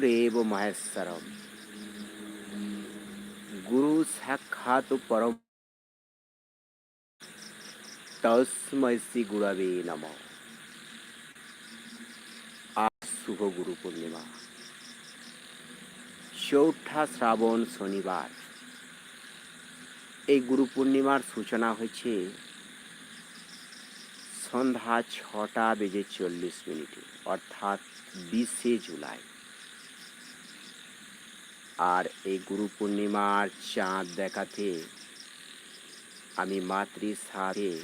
গুরুরেব মহেশ্বরম গুরু সাক্ষাৎ পরম তস্মৈ গুরবে নম আজ শুভ গুরু পূর্ণিমা চৌঠা শ্রাবণ শনিবার এই গুরু পূর্ণিমার সূচনা হয়েছে সন্ধ্যা ছটা বেজে চল্লিশ মিনিটে, অর্থাৎ বিশে জুলাই। আর এই গুরু পূর্ণিমার চাঁদ দেখাতে আমি মাতৃ সাধে,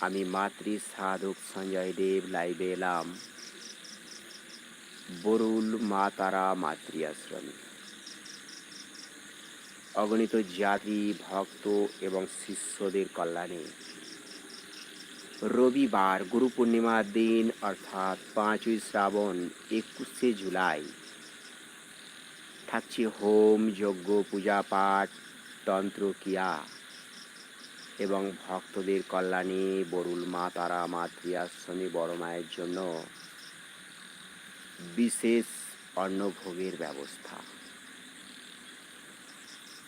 আমি মাতৃ সাধক সঞ্জয় দেব লাইভে এলাম। বরুল মা তারা মাতৃ আশ্রমে। অগণিত জাতি, ভক্ত এবং শিষ্যদের কল্যাণে রবিবার গুরু পূর্ণিমার দিন, অর্থাৎ পাঁচই শ্রাবণ, একুশে জুলাই থাকছে হোম যজ্ঞ পূজা পাঠ তন্ত্র ক্রিয়া এবং ভক্তদের কল্যাণে বরুল মা, তারা মাতৃ আশ্রমে বড় মায়ের জন্য বিশেষ অন্নভোগের ব্যবস্থা।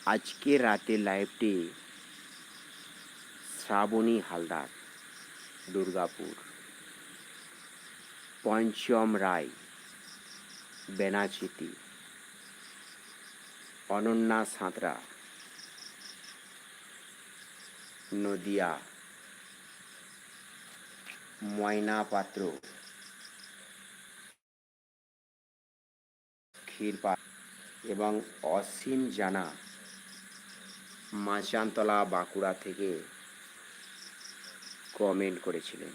আজকে রাতে লাইভটি শ্রাবণী হালদার, দুর্গাপুর। পঞ্চম রায় বেনাচিতি অনন্যা সাঁতরা। নদিয়া। ময়না পাত্র ক্ষীরপা এবং অসীম জানা। মাচানতলা বাঁকুড়া থেকে কমেন্ট করেছিলেন।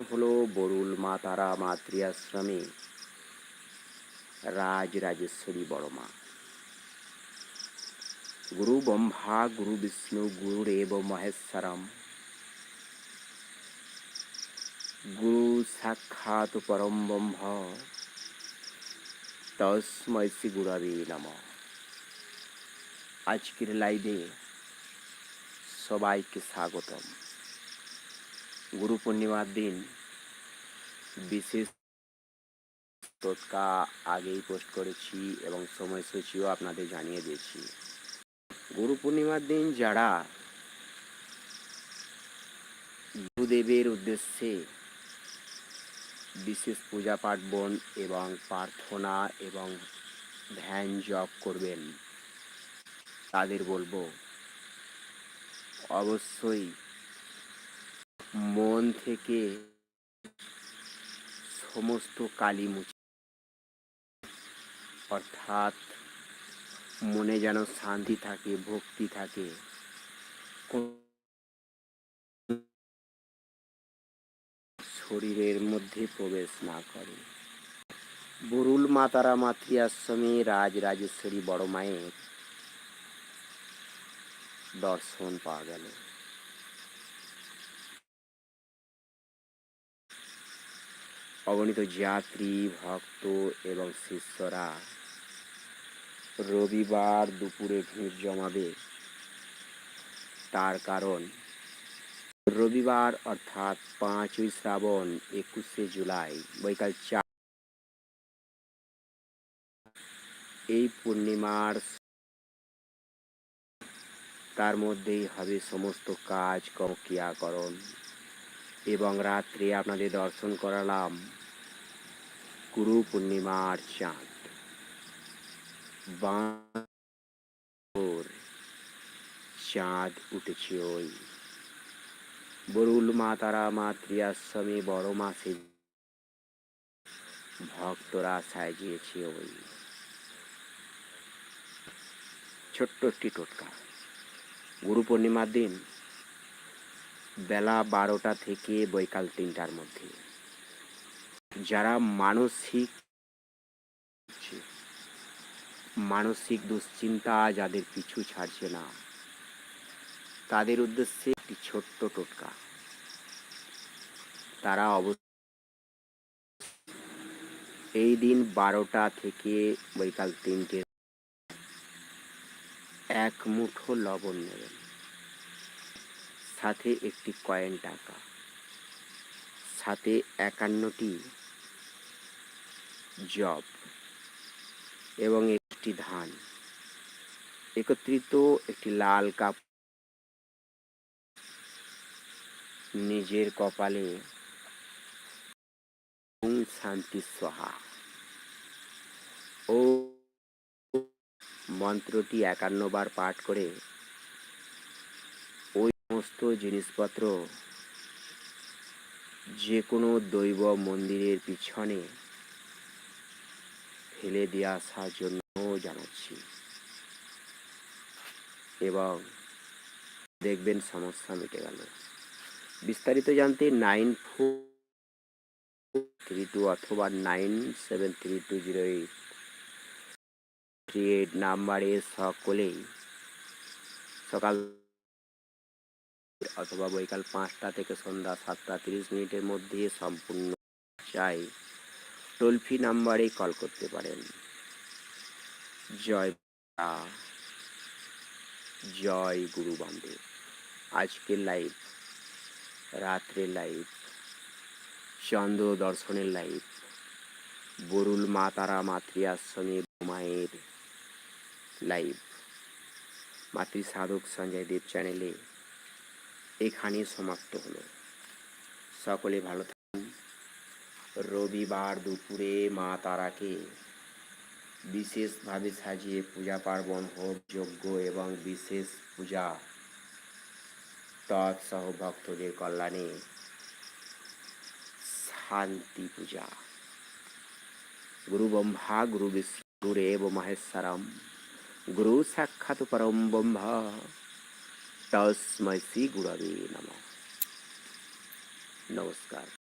হলো বরুল মা তারা মাতৃ আশ্রমে রাজ রাজেশ্বরী বড়মা গুরু ব্রহ্মা, গুরু বিষ্ণু গুরুরেব মহেশ্বরম। গুরু সাক্ষাৎ পরম ব্রহ্ম। তস্মৈ শ্রী গুরবে নম। আজকের লাইভে সবাইকে স্বাগতম। গুরু পূর্ণিমার দিন বিশেষ টোটকা আগেই পোস্ট করেছি এবং সময়সূচিও আপনাদের জানিয়ে দিয়েছি। গুরু পূর্ণিমার দিন যারা গুরুদেবের উদ্দেশ্যে বিশেষ পূজা পার্বণ এবং প্রার্থনা এবং ধ্যান জপ করবেন, তাদের বলব, অবশ্যই মন থেকে সমস্ত কালি মুছে অর্থাৎ মনে যেন শান্তি থাকে, ভক্তি থাকে। শরীরের মধ্যে প্রবেশ না করে। বরুল মাতারা মাতৃ আশ্রমে রাজ রাজেশ্বরী বড় মায়ের দর্শন পাওয়া গেল। অগণিত যাত্রী, ভক্ত এবং শিষ্যরা রবিবার দুপুরে ভিড় জমাবে। তার কারণ, রবিবার অর্থাৎ পাঁচই শ্রাবণ, একুশে জুলাই, বৈকাল চার এই পূর্ণিমার তার মধ্যেই হবে সমস্ত কাজ ক্রিয়াকরণ এবং রাত্রে আপনাদের দর্শন করালাম। গুরু পূর্ণিমার চাঁদ বাঁর চাঁদ উঠেছে ওই বরুল মা তারা মাতৃ আশ্রমে বড় মাসে ভক্তরা সাজিয়েছে ওই ছোট্ট একটি টোটকা গুরু পূর্ণিমার দিন বেলা বারোটা থেকে বৈকাল তিনটার মধ্যে যারা মানসিক মানসিক দুশ্চিন্তা যাদের পিছু ছাড়ছে না, তাদের উদ্দেশ্যে একটি ছোট্ট টোটকা। তারা অবশ্য এই দিন বারোটা থেকে বৈকাল তিনটে এক মুঠো লবণ নেবেন সাথে একটি কয়েন টাকা। সাথে একান্নটি জব এবং একটি ধান। একত্রিত একটি লাল কাপ নিজের কপালে শান্তি সহা। ও মন্ত্রটি একান্ন বার পাঠ করে ওই সমস্ত জিনিসপত্র যে কোনো দৈব মন্দিরের পিছনে ফেলে দিয়ে আসার জন্য জানাচ্ছি। এবং দেখবেন সমস্যা মিটে গেল। বিস্তারিত জানতে নাইন ফোর থ্রি টু অথবা nine seven three two zero eight three eight নাম্বারে সকলেই সকাল অথবা বৈকাল পাঁচটা থেকে সন্ধ্যা সাতটা তিরিশ মিনিটের মধ্যে সম্পূর্ণ চাই। টোল ফ্রি নাম্বারে কল করতে পারেন। জয় জয় গুরু বামদেব। আজকের লাইভ রাত্রে লাইভ চন্দ্র দর্শনের লাইভ বরুল মা তারা মাতৃ আশ্রমে মায়ের লাইভ মাতৃ সাধক সঞ্জয় দেব চ্যানেলে এখানে সমাপ্ত হলো। সকলে ভালো রবিবার দুপুরে মা তারাকে বিশেষভাবে সাজিয়ে পূজা পার্বণ হোক যজ্ঞ এবং বিশেষ পূজা তৎসহ ভক্তদের কল্যাণে শান্তি পূজা। গুরু ব্রহ্মা গুরু বিষ্ণু গুরেব মহেশ্বরম, গুরু সাক্ষাৎ পরম ব্রহ্ম। তস্মৈ শ্রী গুরবে নমঃ। নমস্কার।